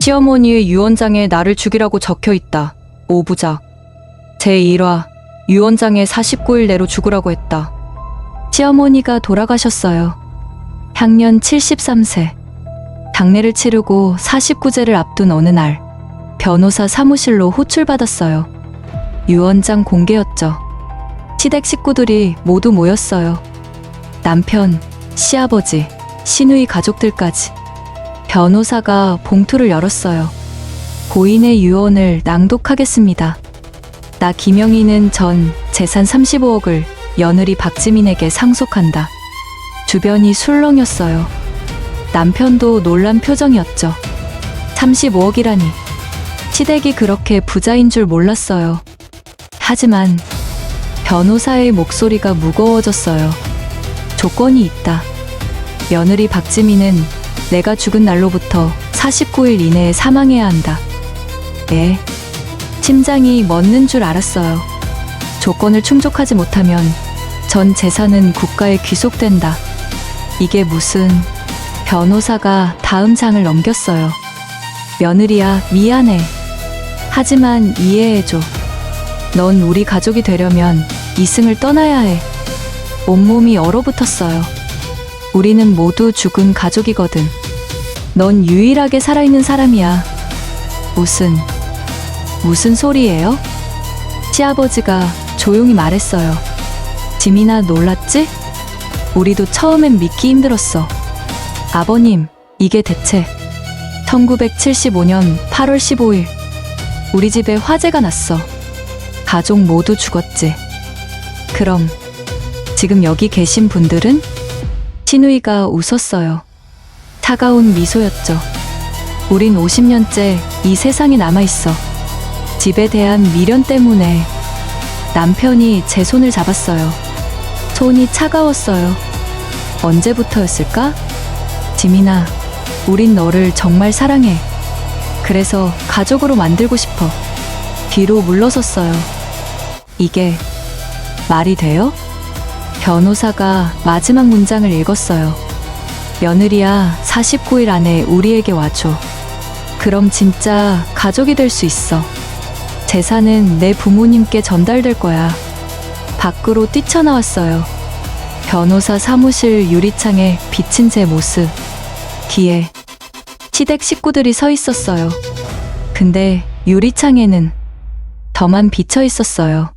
시어머니의 유언장에 나를 죽이라고 적혀 있다. 오부작. 제1화. 유언장에 49일 내로 죽으라고 했다. 시어머니가 돌아가셨어요. 향년 73세. 당례를 치르고 49제를 앞둔 어느 날, 변호사 사무실로 호출받았어요. 유언장 공개였죠. 시댁 식구들이 모두 모였어요. 남편, 시아버지, 시누이 가족들까지. 변호사가 봉투를 열었어요. 고인의 유언을 낭독하겠습니다. 나 김영희는 전 재산 35억을 며느리 박지민에게 상속한다. 주변이 술렁였어요. 남편도 놀란 표정이었죠. 35억이라니. 시댁이 그렇게 부자인 줄 몰랐어요. 하지만 변호사의 목소리가 무거워졌어요. 조건이 있다. 며느리 박지민은 내가 죽은 날로부터 49일 이내에 사망해야 한다. 예. 심장이 멎는 줄 알았어요. 조건을 충족하지 못하면 전 재산은 국가에 귀속된다. 이게 무슨 변호사가 다음 장을 넘겼어요. 며느리야, 미안해. 하지만 이해해줘. 넌 우리 가족이 되려면 이승을 떠나야 해. 온몸이 얼어붙었어요. 우리는 모두 죽은 가족이거든. 넌 유일하게 살아있는 사람이야. 무슨, 무슨 소리예요? 시아버지가 조용히 말했어요. 지민아 놀랐지? 우리도 처음엔 믿기 힘들었어. 아버님, 이게 대체 1975년 8월 15일 우리 집에 화재가 났어. 가족 모두 죽었지. 그럼 지금 여기 계신 분들은? 신우이가 웃었어요. 차가운 미소였죠. 우린 50년째 이 세상에 남아있어. 집에 대한 미련 때문에 남편이 제 손을 잡았어요. 손이 차가웠어요. 언제부터였을까? 지민아, 우린 너를 정말 사랑해. 그래서 가족으로 만들고 싶어. 뒤로 물러섰어요. 이게 말이 돼요? 변호사가 마지막 문장을 읽었어요. 며느리야, 49일 안에 우리에게 와줘. 그럼 진짜 가족이 될 수 있어. 재산은 내 부모님께 전달될 거야. 밖으로 뛰쳐나왔어요. 변호사 사무실 유리창에 비친 제 모습. 뒤에 시댁 식구들이 서 있었어요. 근데 유리창에는 더만 비쳐 있었어요.